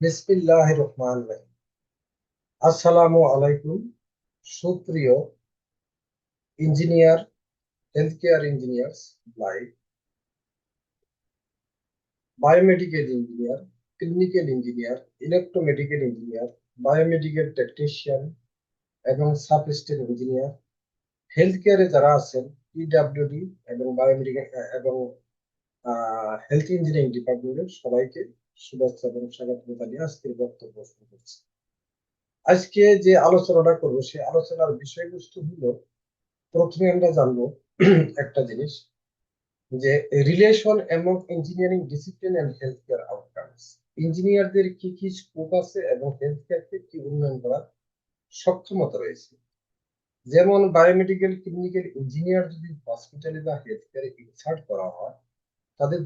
বিসমিল্লাহ রহমান রহিম আসসালামু আলাইকুম, সুপ্রিয় engineer health care engineers live biomedical engineer clinical engineer electromedical engineer biomedical technician এবং সাব স্টেট ইঞ্জিনিয়ার হেলথ কেয়ারে যারা আছেন পিডাব্লিউডি এবং বায়োমেডিকেল এবং হেলথ ইঞ্জিনিয়ারিং ডিপার্টমেন্টের সবাইকে শুভেচ্ছা এবং স্বাগত জানিয়ে আজকের বক্তব্য শুরু করছি। আজকে যে আলোচনাটা করব, সেই আলোচনার বিষয়বস্তু হলো, প্রথমে আমরা জানব একটা জিনিস, যে রিলেশন এবং engineering discipline and health care outcomes ইঞ্জিনিয়ারদের কি কি স্কোপ আছে এবং হেলথ কেয়ারকে কি উন্নয়ন করার সক্ষমতা রয়েছে? যেমন বায়োমেডিকেল ক্লিনিক্যাল ইঞ্জিনিয়ার যদি হসপিটালে বা হেলথ কেয়ারে ইনসার্ট করা হয় Está dentro da